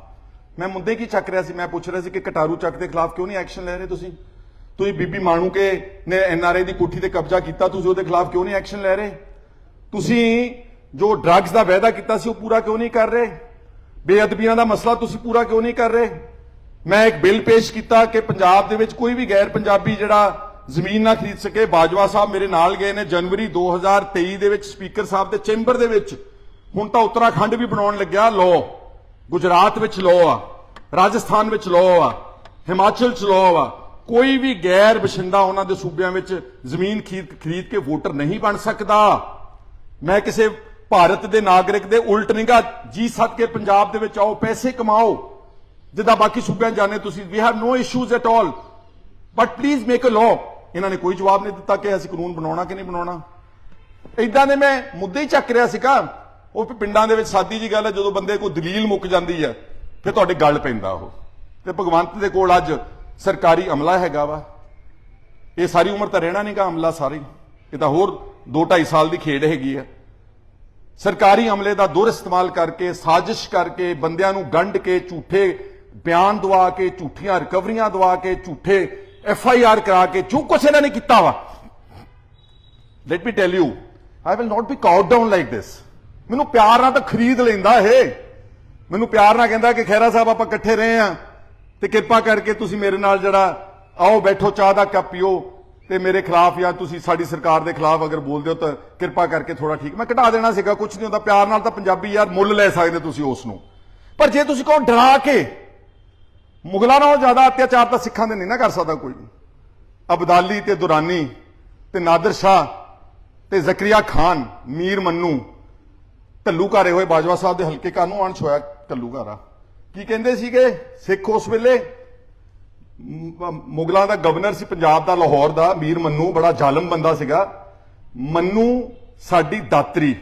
ਮੈਂ ਮੁੱਦੇ ਕੀ ਚੱਕ ਰਿਹਾ ਸੀ? ਮੈਂ ਪੁੱਛ ਰਿਹਾ ਸੀ ਕਿ ਕਟਾਰੂ ਚੱਕ ਦੇ ਖਿਲਾਫ ਕਿਉਂ ਨਹੀਂ ਐਕਸ਼ਨ ਲੈ ਰਹੇ ਤੁਸੀਂ? ਤੁਸੀਂ ਬੀਬੀ ਮਾਣੂ ਕੇ ਨੇ ਐਨਆਰਆਈ ਦੀ ਕੋਠੀ ਤੇ ਕਬਜ਼ਾ ਕੀਤਾ, ਤੁਸੀਂ ਉਹਦੇ ਖਿਲਾਫ ਕਿਉਂ ਨਹੀਂ ਐਕਸ਼ਨ ਲੈ ਰਹੇ? ਤੁਸੀਂ ਜੋ ਡਰੱਗਸ ਦਾ ਵਾਅਦਾ ਕੀਤਾ ਸੀ, ਉਹ ਪੂਰਾ ਕਿਉਂ ਨਹੀਂ ਕਰ ਰਹੇ? ਬੇਅਦਬੀਆਂ ਦਾ ਮਸਲਾ ਤੁਸੀਂ ਪੂਰਾ ਕਿਉਂ ਨਹੀਂ ਕਰ ਰਹੇ? ਮੈਂ ਇੱਕ ਬਿੱਲ ਪੇਸ਼ ਕੀਤਾ ਕਿ ਪੰਜਾਬ ਦੇ ਵਿੱਚ ਕੋਈ ਵੀ ਗੈਰ ਪੰਜਾਬੀ ਜਿਹੜਾ ਜ਼ਮੀਨ ਨਾ ਖਰੀਦ ਸਕੇ। ਬਾਜਵਾ ਸਾਹਿਬ ਮੇਰੇ ਨਾਲ ਗਏ ਨੇ ਜਨਵਰੀ 2023 ਦੇ ਵਿੱਚ, ਸਪੀਕਰ ਸਾਹਿਬ ਦੇ ਚੈਂਬਰ ਦੇ ਵਿੱਚ। ਹੁਣ ਤਾਂ ਉੱਤਰਾਖੰਡ ਵੀ ਬਣਾਉਣ ਲੱਗਿਆ ਲਾਅ ਗੁਜਰਾਤ ਵਿੱਚ ਲਾਅ ਆ, ਰਾਜਸਥਾਨ ਵਿੱਚ ਲਾਅ ਆ, ਹਿਮਾਚਲ ਚ ਲਾਅ ਆ। ਕੋਈ ਵੀ ਗੈਰ ਬਸ਼ਿੰਦਾ ਉਹਨਾਂ ਦੇ ਸੂਬਿਆਂ ਵਿੱਚ ਜ਼ਮੀਨ ਖਰੀਦ ਖਰੀਦ ਕੇ ਵੋਟਰ ਨਹੀਂ ਬਣ ਸਕਦਾ। ਮੈਂ ਕਿਸੇ ਭਾਰਤ ਦੇ ਨਾਗਰਿਕ ਦੇ ਉਲਟ ਨਹੀਂਗਾ ਜੀ ਸੱਦ ਕੇ ਪੰਜਾਬ ਦੇ ਵਿੱਚ ਆਓ, ਪੈਸੇ ਕਮਾਓ, ਜਿੱਦਾਂ ਬਾਕੀ ਸੂਬਿਆਂ 'ਚ ਜਾਣੇ ਤੁਸੀਂ ਵੀ have no issues at all but please make a law ਇਹਨਾਂ ਨੇ ਕੋਈ ਜਵਾਬ ਨਹੀਂ ਦਿੱਤਾ ਕਿ ਅਸੀਂ ਕਾਨੂੰਨ ਬਣਾਉਣਾ ਕਿ ਨਹੀਂ ਬਣਾਉਣਾ। ਇਦਾਂ ਦੇ ਮੈਂ ਮੁੱਦੇ ਹੀ ਚੱਕ ਰਿਹਾ ਸੀਗਾ। ਉਹ ਪਿੰਡਾਂ ਦੇ ਵਿੱਚ ਸਾਦੀ ਜੀ ਗੱਲ ਹੈ, ਜਦੋਂ ਬੰਦੇ ਕੋਈ ਦਲੀਲ ਮੁੱਕ ਜਾਂਦੀ ਹੈ, ਫਿਰ ਤੁਹਾਡੇ ਗੱਲ ਪੈਂਦਾ ਉਹ। ਤੇ ਭਗਵੰਤ ਦੇ ਕੋਲ ਅੱਜ ਸਰਕਾਰੀ ਅਮਲਾ ਹੈਗਾ ਵਾ। ਇਹ ਸਾਰੀ ਉਮਰ ਤਾਂ ਰਹਿਣਾ ਨਹੀਂਗਾ ਅਮਲਾ ਸਾਰੇ। ਇਹ ਤਾਂ ਹੋਰ 2.5 ਸਾਲ ਦੀ ਖੇਡ ਹੈਗੀ ਹੈ ਸਰਕਾਰੀ ਅਮਲੇ ਦਾ ਦੁਰ ਇਸਤੇਮਾਲ ਕਰਕੇ, ਸਾਜ਼ਿਸ਼ ਕਰਕੇ ਬੰਦਿਆਂ ਨੂੰ ਗੰਢ ਕੇ, ਝੂਠੇ ਬਿਆਨ ਦਵਾ ਕੇ, ਝੂਠੀਆਂ ਰਿਕਵਰੀਆਂ ਦਵਾ ਕੇ, ਝੂਠੇ ਐਫ ਆਈ ਆਰ ਕਰਾ ਕੇ, ਜੋ ਕੁਛ ਇਹਨਾਂ ਨੇ ਕੀਤਾ ਵਾ। Let me tell you I will not be caught down like this ਮੈਨੂੰ ਪਿਆਰ ਨਾਲ ਤਾਂ ਖਰੀਦ ਲੈਂਦਾ ਇਹ। ਮੈਨੂੰ ਪਿਆਰ ਨਾਲ ਕਹਿੰਦਾ ਕਿ ਖੈਰਾ ਸਾਹਿਬ ਆਪਾਂ ਇਕੱਠੇ ਰਹੇ ਆ ਤੇ ਕਿਰਪਾ ਕਰਕੇ ਤੁਸੀਂ ਮੇਰੇ ਨਾਲ ਜਿਹੜਾ ਆਓ ਬੈਠੋ, ਚਾਹ ਦਾ ਕੱਪ ਪੀਓ। ਤੇ ਮੇਰੇ ਖਿਲਾਫ ਜਾਂ ਤੁਸੀਂ ਸਾਡੀ ਸਰਕਾਰ ਦੇ ਖਿਲਾਫ ਅਗਰ ਬੋਲਦੇ ਹੋ ਤਾਂ ਕਿਰਪਾ ਕਰਕੇ ਥੋੜਾ ਠੀਕ। ਮੈਂ ਘਟਾ ਦੇਣਾ ਸੀਗਾ ਕੁਝ ਨਹੀਂ ਹੁੰਦਾ। ਪਿਆਰ ਨਾਲ ਤਾਂ ਪੰਜਾਬੀ ਯਾਰ ਮੁੱਲ ਲੈ ਸਕਦੇ ਤੁਸੀਂ ਉਸ ਨੂੰ ਪਰ ਜੇ ਤੁਸੀਂ ਕਹੋ ਡਰਾ ਕੇ ਮੁਗਲਾਂ ਨਾਲੋਂ ਜ਼ਿਆਦਾ ਅਤਿਆਚਾਰ ਤਾਂ ਸਿੱਖਾਂ ਦੇ ਨਹੀਂ ਨਾ ਕਰ ਸਕਦਾ ਕੋਈ। ਅਬਦਾਲੀ ਤੇ ਦੁਰਾਨੀ ਤੇ ਨਾਦਰ ਸ਼ਾਹ ਤੇ ਜ਼ਕਰੀਆ ਖਾਨ, ਮੀਰ ਮੰਨੂ ਢੱਲੂ ਘਾਰੇ ਹੋਏ ਬਾਜਵਾ ਸਾਹਿਬ ਦੇ ਹਲਕੇ ਕਾਨੂੰ ਅਣਛ ਹੋਇਆ ਢੱਲੂ ਘਾਰਾ ਕੀ ਕਹਿੰਦੇ ਸੀਗੇ? ਸਿੱਖ ਉਸ ਵੇਲੇ ਮੁਗਲਾਂ ਦਾ ਗਵਰਨਰ ਸੀ ਪੰਜਾਬ ਦਾ, ਲਾਹੌਰ ਦਾ, ਮੀਰ ਮੰਨੂ, ਬੜਾ ਜ਼ਾਲਮ ਬੰਦਾ ਸੀਗਾ। ਮੰਨੂ ਸਾਡੀ ਦਾਤਰੀ।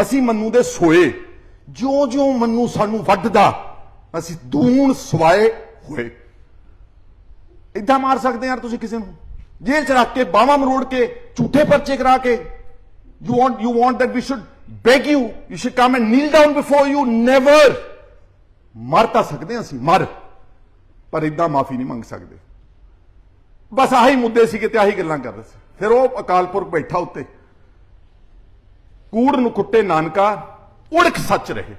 ਅਸੀਂ ਮੰਨੂ ਦੇ ਸੋਏ। ਜਿਉਂ-ਜਿਉਂ ਮੰਨੂ ਸਾਨੂੰ ਵੱਢਦਾ, ਅਸੀਂ ਦੂਣ ਸਵਾਏ ਹੋਏ। ਇਦਾਂ ਮਾਰ ਸਕਦੇ ਯਾਰ ਤੁਸੀਂ ਕਿਸੇ ਨੂੰ? ਜੇਲ੍ਹ ਚ ਰੱਖ ਕੇ, ਬਾਹਾਂ ਮਰੋੜ ਕੇ, ਝੂਠੇ ਪਰਚੇ ਕਰਾ ਕੇ। You want you want that we should beg you you should come and kneel down before you never ਮਰ ਤਾਂ ਸਕਦੇ ਹਾਂ ਅਸੀਂ, ਮਰ। ਪਰ ਇਦਾਂ ਮਾਫੀ ਨਹੀਂ ਮੰਗ ਸਕਦੇ। ਬਸ ਆਹੀ ਮੁੱਦੇ ਸੀਗੇ ਕਿ ਤੇ ਆਹੀ ਗੱਲਾਂ ਕਰ ਰਹੇ ਸੀ। ਫਿਰ ਉਹ ਅਕਾਲ ਪੁਰਖ ਬੈਠਾ ਉੱਤੇ। ਕੂੜ ਨੂੰ ਕੁੱਟੇ ਨਾਨਕਾ, ਉੜਕ ਸੱਚ ਰਹੇ।